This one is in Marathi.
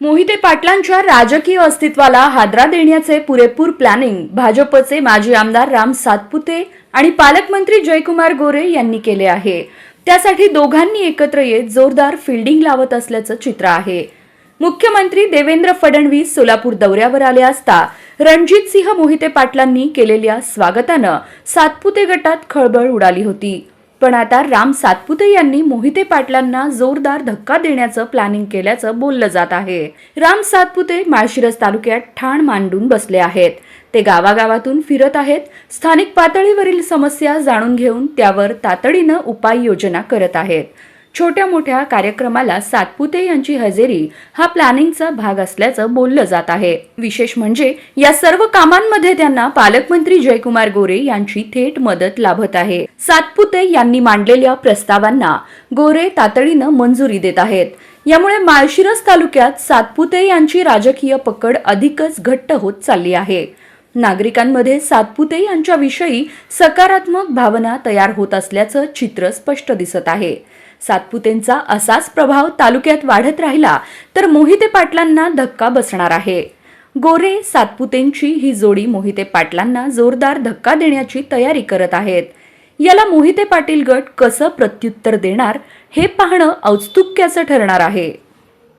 मोहिते पाटलांच्या राजकीय अस्तित्वाला हादरा देण्याचे पुरेपूर प्लॅनिंग भाजपचे माजी आमदार राम सातपुते आणि पालकमंत्री जयकुमार गोरे यांनी केले आहे. त्यासाठी दोघांनी एकत्र येत जोरदार फिल्डिंग लावत असल्याचं चित्र आहे. मुख्यमंत्री देवेंद्र फडणवीस सोलापूर दौऱ्यावर आले असता रणजित सिंह मोहिते पाटलांनी केलेल्या स्वागतानं सातपुते गटात खळबळ उडाली होती. पण आता राम सातपुते यांनी मोहिते पाटलांना जोरदार धक्का देण्याचं प्लॅनिंग केल्याचं बोललं जात आहे. राम सातपुते माळशिरस तालुक्यात ठाण मांडून बसले आहेत. ते गावागावातून फिरत आहेत. स्थानिक पातळीवरील समस्या जाणून घेऊन त्यावर तातडीनं उपाययोजना करत आहेत. छोट्या मोठ्या कार्यक्रमाला सातपुते यांची हजेरी हा प्लॅनिंगचा भाग असल्याचं बोललं जात आहे. विशेष म्हणजे या सर्व कामांमध्ये त्यांना पालकमंत्री जयकुमार गोरे यांची थेट मदत लाभत आहे. सातपुते यांनी मांडलेल्या प्रस्तावांना गोरे तातडीनं मंजुरी देत आहेत. यामुळे माळशिरस तालुक्यात सातपुते यांची राजकीय पकड अधिकच घट्ट होत चालली आहे. नागरिकांमध्ये सातपुते यांच्याविषयी सकारात्मक भावना तयार होत असल्याचं चित्र स्पष्ट दिसत आहे. सातपुतेंचा असाच प्रभाव तालुक्यात वाढत राहिला तर मोहिते पाटलांना धक्का बसणार आहे. गोरे सातपुतेंची ही जोडी मोहिते पाटलांना जोरदार धक्का देण्याची तयारी करत आहेत. याला मोहिते पाटील गट कसं प्रत्युत्तर देणार हे पाहणं औत्सुक्याचं ठरणार आहे.